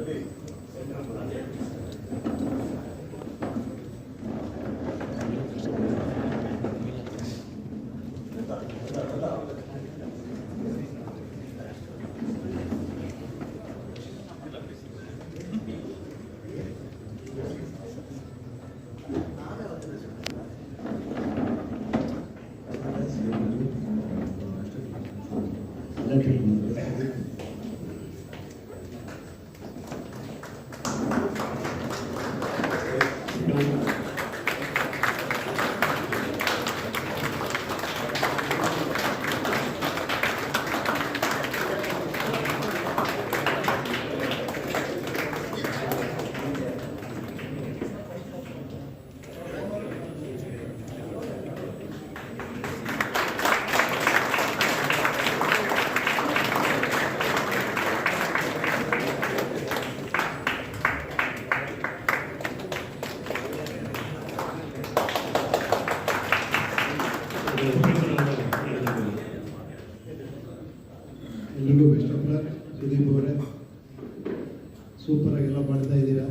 Olha. ಅವರೇ super ಎಲ್ಲ ಮಾಡ್ತಾ ಇದ್ದೀರಾ?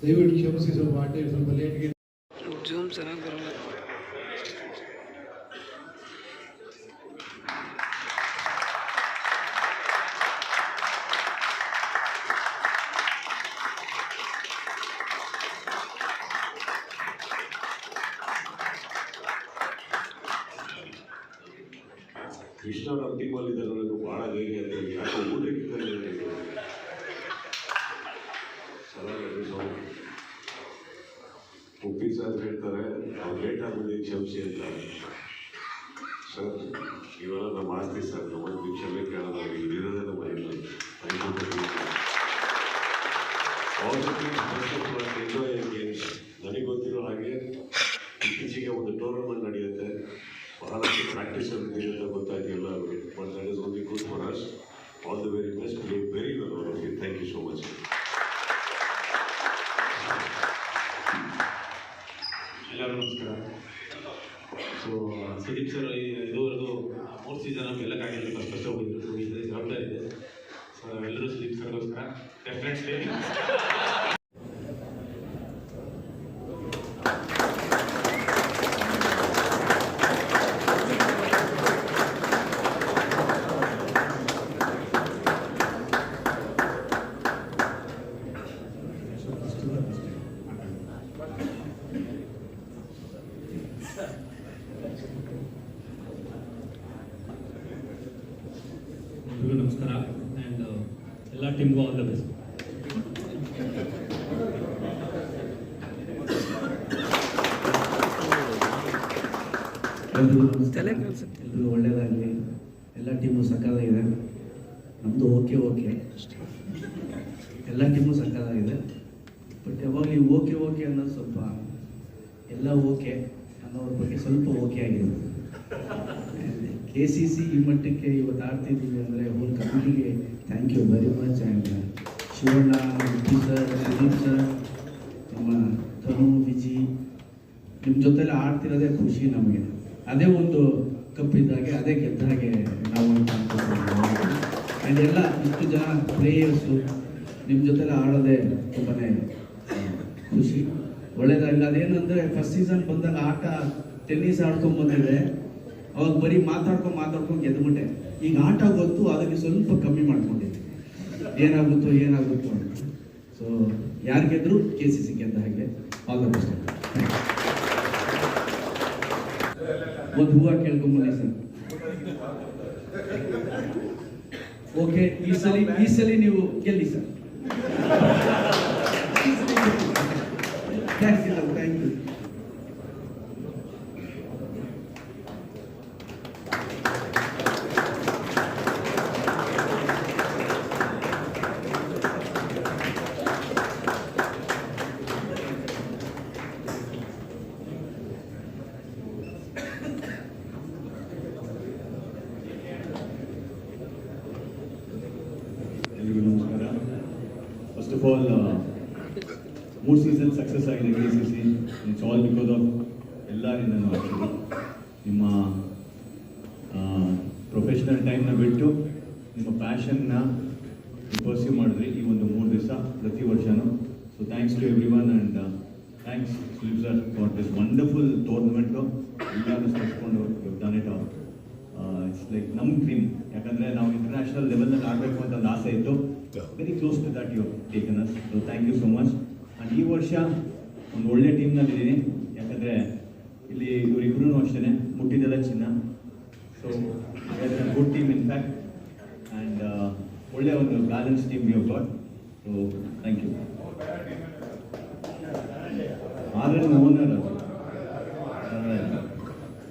ದಯವಿಟ್ಟು ಕ್ಷಮಿಸಿ ಸ್ವಲ್ಪ ಆಟೆ ಸ್ವಲ್ಪ ಲೇಟ್ಗೆ ಜೂಮ್ ಚೆನ್ನಾಗಿ ಬರಲ್ಲ. ಕೃಷ್ಣ ನಮ್ಮ ಬಂದಿದ್ದಾರೆ ಬಹಳ ಭಾಳ ಹೇಗೆ ಅಂತ ಯಾಕೆ ಊಟಕ್ಕಿಂತ ಚೆನ್ನಾಗಿ ಸೊ ಉಪ್ಪಿ ಸರ್ ಹೇಳ್ತಾರೆ ಅವ್ರು ಲೇಟ್ ಆಗೋದು ಕ್ಷಮಿಸಿ ಅಂತ ಸರ್ ಇವೆಲ್ಲ ನಮ್ಮ ಆಸ್ತಿ ಸರ್ ನಮ್ಮ ಕ್ಷಮೆ ಕೇಳೋಣ ಇಲ್ಲಿರೋದೇ ನಮ್ಮ ಇಲ್ಲಿ ಎಂಜಾಯ್ ಗೇಮ್ಸ್ ನನಗೆ ಗೊತ್ತಿರೋ ಹಾಗೆ ಇತ್ತೀಚೆಗೆ ಒಂದು ಟೂರ್ನಮೆಂಟ್ ನಡೆಯುತ್ತೆ ಬಹಳಷ್ಟು ಪ್ರಾಕ್ಟೀಸ್ ಅಂತ ಗೊತ್ತಾಯ್ತು ಎಲ್ಲರಿಗೂ but that is only good for us all the very best play very well ಅವರಿಗೆ ಥ್ಯಾಂಕ್ ಯು ಸೋ ಮಚ್ ಎಲ್ಲರಿಗೂ ನಮಸ್ಕಾರ ಸೊ ಸುದೀಪ್ ಸರ್ ಇದುವರೆಗೂ ಮೂರು ಸೀಸನ್ ಗೆಲ್ಲಕ್ಕಾಗಿಲ್ಲ ಫಸ್ಟ್ ಫಸ್ಟ್ ಹೋಗಿದ್ರು ಸೊ ಇದು ಜವಾಬ್ದಾರಿ ಇದೆ ಸೊ ಎಲ್ಲರೂ ಸುದೀಪ್ ಸರ್ಗೋಸ್ಕರ ಡೆಫಿನೆಟ್ಲಿ ಎಲ್ರಿಗೂ ನಮಸ್ಕಾರ. ಆ್ಯಂಡ್ ಎಲ್ಲ ಟೀಮ್ಗೂ ಆಲ್ ದ ಬೆಸ್ಟ್ ಎಲ್ರಿಗೂ ಒಳ್ಳೇದಾಗಲಿ. ಎಲ್ಲ ಟೀಮು ಸಕ್ಕತ್ತಾಗಿದೆ ನಮ್ಮದು ಓಕೆ ಓಕೆ ಎಲ್ಲ ಟೀಮು ಸಕ್ಕತ್ತಾಗಿದೆ ಬಟ್ ಯಾವಾಗಲೂ ಓಕೆ ಓಕೆ ಅನ್ನೋದು ಸ್ವಲ್ಪ ಎಲ್ಲ ಓಕೆ ಅನ್ನೋದ್ರ ಬಗ್ಗೆ ಸ್ವಲ್ಪ ಓಕೆ ಆಗಿದೆ ಕೆ ಸಿ ಸಿ ಈ ಮಟ್ಟಕ್ಕೆ ಇವತ್ತು ಆಡ್ತಿದ್ದೀವಿ ಅಂದರೆ whole ಕಮಿಟಿಗೆ thank you very much and Shivanna Viji sir Sudeep sir ನಮ್ಮ ತನು, ವಿಜಿ ನಿಮ್ಮ ಜೊತೆಲಿ ಆಡ್ತಿರೋದೇ ಖುಷಿ ನಮಗೆ. ಅದೇ ಒಂದು ಕಪ್ಪಿದ್ದಾಗೆ ಅದೇ ಗೆದ್ದ ಹಾಗೆ ನಾವು ಆ್ಯಂಡ್ ಎಲ್ಲ ಇಷ್ಟು ಜನ ಪ್ಲೇಯರ್ಸು ನಿಮ್ಮ ಜೊತೆಲಿ ಆಡೋದೇ ತುಂಬಾ ಖುಷಿ. ಒಳ್ಳೇದಾಗಲಿ. ಅದೇನಂದರೆ ಫಸ್ಟ್ ಸೀಸನ್ ಬಂದಾಗ ಆಟ ಟೆನ್ನಿಸ್ ಆಡ್ಕೊಂಡ್ ಬಂದಿದೆ ಅವಾಗ ಬರೀ ಮಾತಾಡ್ಕೊಂಡು ಮಾತಾಡ್ಕೊಂಡು ಗೆದ್ಬಿಟ್ಟೆ ಈಗ ಆಟ ಗೊತ್ತು, ಅದಕ್ಕೆ ಸ್ವಲ್ಪ ಕಮ್ಮಿ ಮಾಡ್ಕೊಂಡಿದ್ದೆ. ಏನಾಗುತ್ತೋ ಏನಾಗುತ್ತೋ ಅಂತ. ಸೊ ಯಾರು ಗೆದ್ರು? ಕೆ ಸಿ ಸಿ ಗೆದ್ದ ಹಾಗೆ. ಆಲ್ ದ ಬೆಸ್ಟ್ ಒಂದು ಹೂವು ಕೇಳ್ಕೊಂಬನ್ನಿ ಸರ್. ಓಕೆ ಈ ಸಲ ಈ ಸಲ ನೀವು ಗೆಲ್ಲಿ sir thank you thank you ಎಲ್ರಿಗೂ ನಮಸ್ಕಾರ ಫಸ್ಟ್ ಆಫ್ ಆಲ್ ಮೂರು ಸೀಸನ್ ಸಕ್ಸಸ್ ಆಗಿದೆ K C C it's all because of ಎಲ್ಲರಿಂದ ಆ್ಯಕ್ಚುಲಿ ನಿಮ್ಮ ಪ್ರೊಫೆಷನಲ್ ಟೈಮ್ನ ಬಿಟ್ಟು ನಿಮ್ಮ ಪ್ಯಾಷನ್ನ ಪರ್ಸ್ಯೂ ಮಾಡಿದ್ರಿ ಈ ಒಂದು ಮೂರು ದಿವಸ thanks to everyone and thanks Sudeep sir for this wonderful tournament ಎಲ್ಲರೂ ಸ್ಪರ್ಸ್ಕೊಂಡು ಡನ್ ಇಟ್ ಲೈಕ್ ನಮ್ಮ ಡ್ರೀಮ್ ಯಾಕಂದರೆ ನಾವು ಇಂಟರ್ನ್ಯಾಷನಲ್ ಲೆವೆಲ್ನಲ್ಲಿ ಆಡಬೇಕು ಅಂತ ಒಂದು ಆಸೆ ಇತ್ತು. Very close to that you taken us so thank you so much and ಈ ವರ್ಷ ಒಂದು ಒಳ್ಳೆ ಟೀಮ್ನಲ್ಲಿದ್ದೀನಿ ಯಾಕಂದರೆ ಇಲ್ಲಿ ಇವರಿಬ್ಬರೂ ಅಷ್ಟೇ ಮುಟ್ಟಿದ್ದೆಲ್ಲ ಚಿನ್ನ. So good team in fact and ಒಳ್ಳೆ ಒಂದು balance team you got so thank you ಆದರೆ ಓನರ್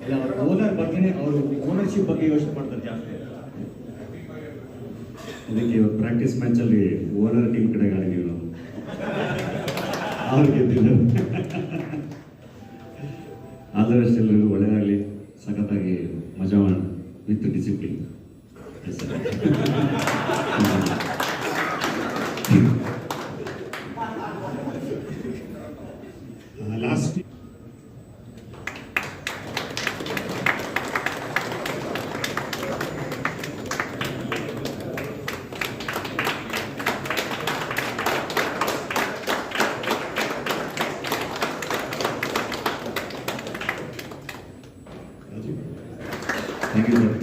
ಇಲ್ಲ ಓನರ್ ಬಗ್ಗೆನೇ ಅವರು ಓನರ್ಶಿಪ್ ಬಗ್ಗೆ ಯೋಚನೆ ಮಾಡ್ತಾರೆ ಜಾಸ್ತಿ. ಇದಕ್ಕೆ ಪ್ರಾಕ್ಟೀಸ್ ಪ್ರಾಕ್ಟೀಸ್ ಮ್ಯಾಚಲ್ಲಿ ಓನರ್ ಟೀಮ್ ಕಡೆ ಆಡಿದ್ದೀವಿ ನಾವು ಅವ್ರು ಗೆದ್ದಿಲ್ಲ ಆದರಷ್ಟು ಎಲ್ಲರಿಗೂ ಒಳ್ಳೆಯದಾಗಲಿ ಸಖತ್ತಾಗಿ ಮಜಾ ಮಾಡೋಣ. With discipline last thank you sir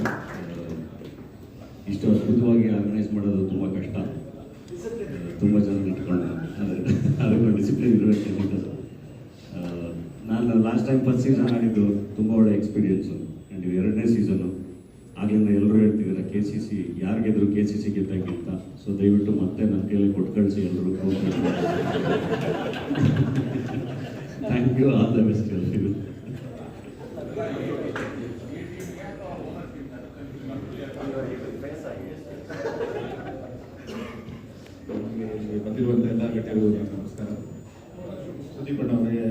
ಇಷ್ಟು ಅದ್ಭುತವಾಗಿ ಆರ್ಗನೈಸ್ ಮಾಡೋದು ತುಂಬ ಕಷ್ಟ. ತುಂಬ ಜನ ಇಟ್ಕೊಂಡು ಅದಕ್ಕೆ ಡಿಸಿಪ್ಲಿನ್ ಇರಬೇಕು ಸರ್ ನಾನು ಲಾಸ್ಟ್ ಟೈಮ್ ಫಸ್ಟ್ ಸೀಸನ್ ಆಡಿದ್ದು ತುಂಬ ಒಳ್ಳೆ ಎಕ್ಸ್ಪೀರಿಯನ್ಸು ಆ್ಯಂಡ್ ಎರಡನೇ ಸೀಸನು ಆಗಲಿಂದ ಎಲ್ಲರೂ ಹೇಳ್ತಿದ್ದಾರೆ ಕೆ ಸಿ ಸಿ ಯಾರು ಗೆದ್ರು ಕೆ ಸಿ ಸಿ ಗೆದ್ದಾಗಿಂತ ಸೊ ದಯವಿಟ್ಟು ಮತ್ತೆ ನನ್ನ ಕೈಯಲ್ಲಿ ಕೊಟ್ಟು ಕಳಿಸಿ ಎಲ್ಲರೂ thank you all the best ಎಲ್ಲರಿಗೂ ನಮಗೆ ಇಲ್ಲಿ ಬಂದಿರುವಂಥ ಎಲ್ಲ ಗಣ್ಯರು ನಮಸ್ಕಾರ ಸುದೀಪ್ ಅಣ್ಣ ಅವರಿಗೆ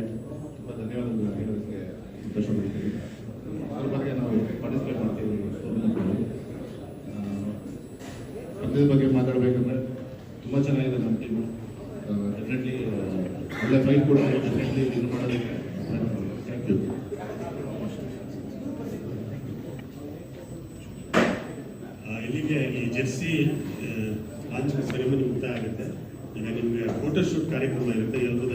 ತುಂಬ ಧನ್ಯವಾದಗಳು ಹೇಳೋದಕ್ಕೆ ಸಂತೋಷಪಡ್ತೀವಿ ಅದ್ರ ಬಗ್ಗೆ ನಾವು ಪಾರ್ಟಿಸಿಪೇಟ್ ಮಾಡ್ತೀವಿ ಪಂದ್ಯದ ಬಗ್ಗೆ ಮಾತಾಡಬೇಕಂದ್ರೆ ತುಂಬ ಚೆನ್ನಾಗಿದೆ ನಮ್ಮ ಟೀಮು ಡೆಫಿನೆಟ್ಲಿ ಒಳ್ಳೆ ಫೈಟ್ ಕೂಡ ಡೆಫಿನೆಟ್ಲಿ ಇದು ಮಾಡೋದಕ್ಕೆ ಥ್ಯಾಂಕ್ ಯು ಇಲ್ಲಿಗೆ ಈ ಜೆರ್ಸಿ ಲಾಂಚ್ ಸೆರೆಮನಿ ಮುಕ್ತಾಯ ಆಗುತ್ತೆ ಈಗ ನಿಮಗೆ ಫೋಟೋ ಶೂಟ್ ಕಾರ್ಯಕ್ರಮ ಇರುತ್ತೆ ಎಲ್ಲರೂ